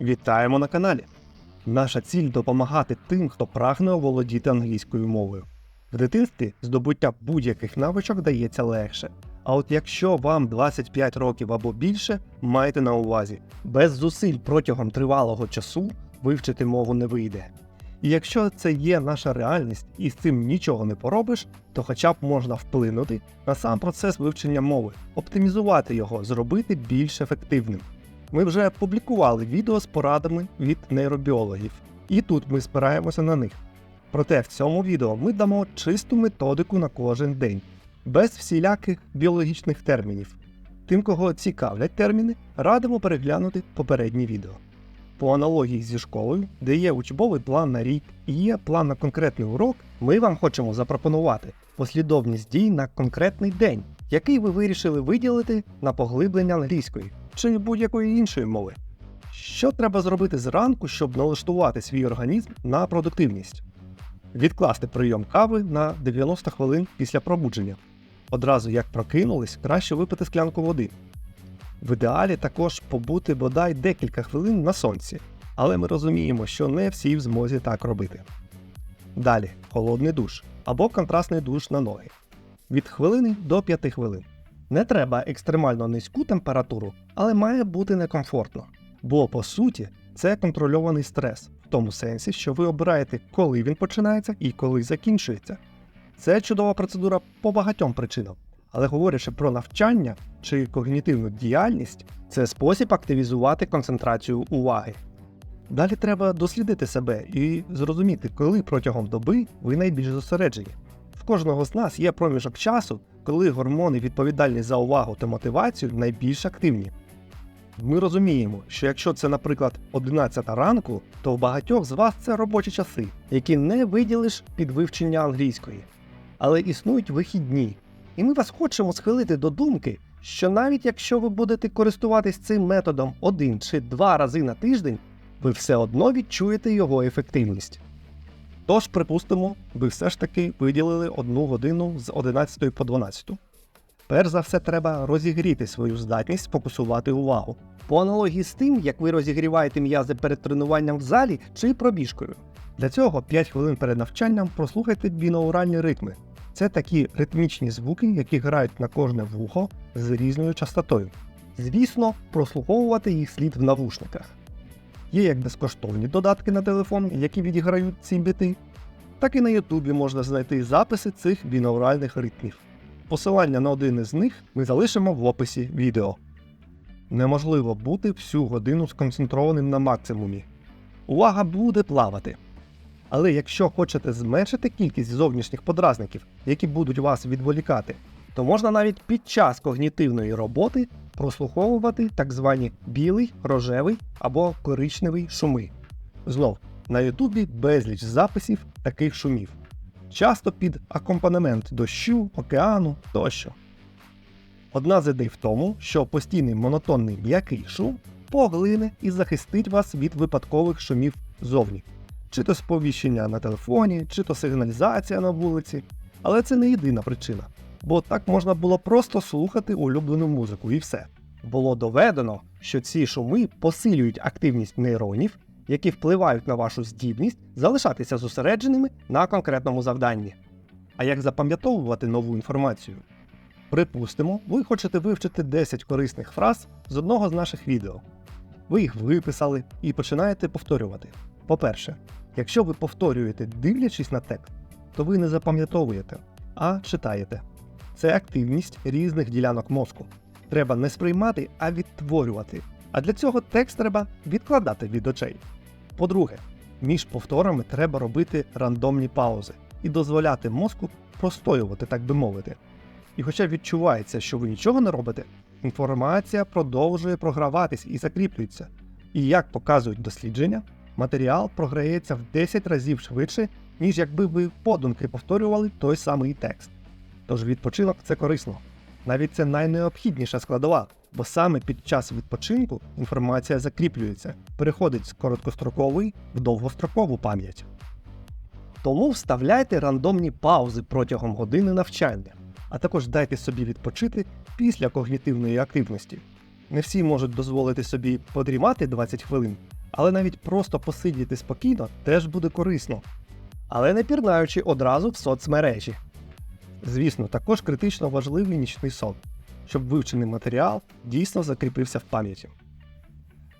Вітаємо на каналі! Наша ціль допомагати тим, хто прагне оволодіти англійською мовою. В дитинстві здобуття будь-яких навичок дається легше. А от якщо вам 25 років або більше, майте на увазі, без зусиль протягом тривалого часу вивчити мову не вийде. І якщо це є наша реальність і з цим нічого не поробиш, то хоча б можна вплинути на сам процес вивчення мови, оптимізувати його, зробити більш ефективним. Ми вже публікували відео з порадами від нейробіологів, і тут ми спираємося на них. Проте в цьому відео ми дамо чисту методику на кожен день, без всіляких біологічних термінів. Тим, кого цікавлять терміни, радимо переглянути попередні відео. По аналогії зі школою, де є учбовий план на рік і є план на конкретний урок, ми вам хочемо запропонувати послідовність дій на конкретний день, який ви вирішили виділити на поглиблення англійської чи будь-якої іншої мови. Що треба зробити зранку, щоб налаштувати свій організм на продуктивність? Відкласти прийом кави на 90 хвилин після пробудження. Одразу як прокинулись, краще випити склянку води. В ідеалі також побути бодай декілька хвилин на сонці, але ми розуміємо, що не всі в змозі так робити. Далі холодний душ або контрастний душ на ноги. Від хвилини до 5 хвилин. Не треба екстремально низьку температуру, але має бути некомфортно. Бо по суті це контрольований стрес, в тому сенсі, що ви обираєте, коли він починається і коли закінчується. Це чудова процедура по багатьом причинам, але говорячи про навчання чи когнітивну діяльність, це спосіб активізувати концентрацію уваги. Далі треба дослідити себе і зрозуміти, коли протягом доби ви найбільш зосереджені. В кожного з нас є проміжок часу, коли гормони, відповідальні за увагу та мотивацію, найбільш активні. Ми розуміємо, що якщо це, наприклад, 11 ранку, то в багатьох з вас це робочі часи, які не виділиш під вивчення англійської. Але існують вихідні, і ми вас хочемо схилити до думки, що навіть якщо ви будете користуватись цим методом один чи два рази на тиждень, ви все одно відчуєте його ефективність. Тож, припустимо, ви все ж таки виділили одну годину з 11 по 12. Перш за все, треба розігріти свою здатність фокусувати увагу. По аналогії з тим, як ви розігріваєте м'язи перед тренуванням в залі чи пробіжкою. Для цього 5 хвилин перед навчанням прослухайте бінауральні ритми. Це такі ритмічні звуки, які грають на кожне вухо з різною частотою. Звісно, прослуховувати їх слід в навушниках. Є як безкоштовні додатки на телефон, які відіграють ці біти, так і на Ютубі можна знайти записи цих бінауральних ритмів. Посилання на один із них ми залишимо в описі відео. Неможливо бути всю годину сконцентрованим на максимумі. Увага буде плавати. Але якщо хочете зменшити кількість зовнішніх подразників, які будуть вас відволікати, то можна навіть під час когнітивної роботи прослуховувати так звані білий, рожевий або коричневий шуми. Знов, на Ютубі безліч записів таких шумів, часто під акомпанемент дощу, океану тощо. Одна з ідей в тому, що постійний монотонний м'який шум поглине і захистить вас від випадкових шумів зовні, чи то сповіщення на телефоні, чи то сигналізація на вулиці. Але це не єдина причина, бо так можна було просто слухати улюблену музику і все. Було доведено, що ці шуми посилюють активність нейронів, які впливають на вашу здібність залишатися зосередженими на конкретному завданні. А як запам'ятовувати нову інформацію? Припустимо, ви хочете вивчити 10 корисних фраз з одного з наших відео. Ви їх виписали і починаєте повторювати. По-перше, якщо ви повторюєте, дивлячись на текст, то ви не запам'ятовуєте, а читаєте. Це активність різних ділянок мозку. Треба не сприймати, а відтворювати. А для цього текст треба відкладати від очей. По-друге, між повторами треба робити рандомні паузи і дозволяти мозку простоювати, так би мовити. І хоча відчувається, що ви нічого не робите, інформація продовжує програватись і закріплюється. І як показують дослідження, матеріал програється в 10 разів швидше, ніж якби ви подумки повторювали той самий текст. Тож відпочинок це корисно. Навіть це найнеобхідніша складова, бо саме під час відпочинку інформація закріплюється, переходить з короткострокової в довгострокову пам'ять. Тому вставляйте рандомні паузи протягом години навчання, а також дайте собі відпочити після когнітивної активності. Не всі можуть дозволити собі подрімати 20 хвилин, Але навіть просто посидіти спокійно теж буде корисно. Але не пірнаючи одразу в соцмережі. Звісно, також критично важливий нічний сон, щоб вивчений матеріал дійсно закріпився в пам'яті.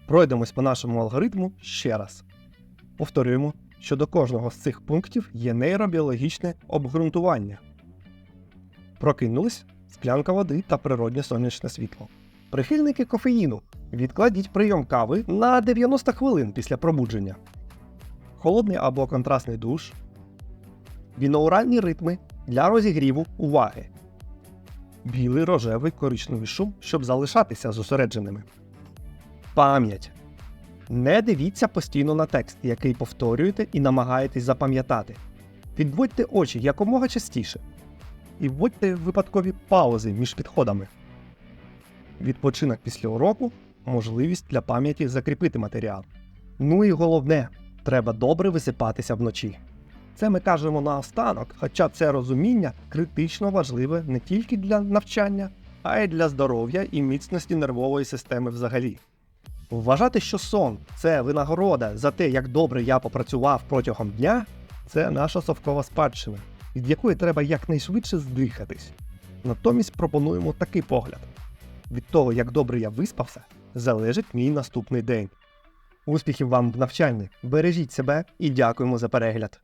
Пройдемось по нашому алгоритму ще раз. Повторюємо, що до кожного з цих пунктів є нейробіологічне обґрунтування. Прокинулись склянка води та природнє сонячне світло. Прихильники кофеїну. Відкладіть прийом кави на 90 хвилин після пробудження. Холодний або контрастний душ. Бінауральні ритми для розігріву уваги. Білий, рожевий, коричневий шум, щоб залишатися зосередженими. Пам'ять. Не дивіться постійно на текст, який повторюєте і намагаєтесь запам'ятати. Відводьте очі якомога частіше. І вводьте випадкові паузи між підходами. Відпочинок після уроку можливість для пам'яті закріпити матеріал. Ну і головне, треба добре висипатися вночі. Це ми кажемо наостанок, хоча це розуміння критично важливе не тільки для навчання, а й для здоров'я і міцності нервової системи взагалі. Вважати, що сон це винагорода за те, як добре я попрацював протягом дня, це наша совкова спадщина, від якої треба якнайшвидше здихатись. Натомість пропонуємо такий погляд: від того, як добре я виспався, залежить мій наступний день. Успіхів вам в навчанні! Бережіть себе і дякуємо за перегляд!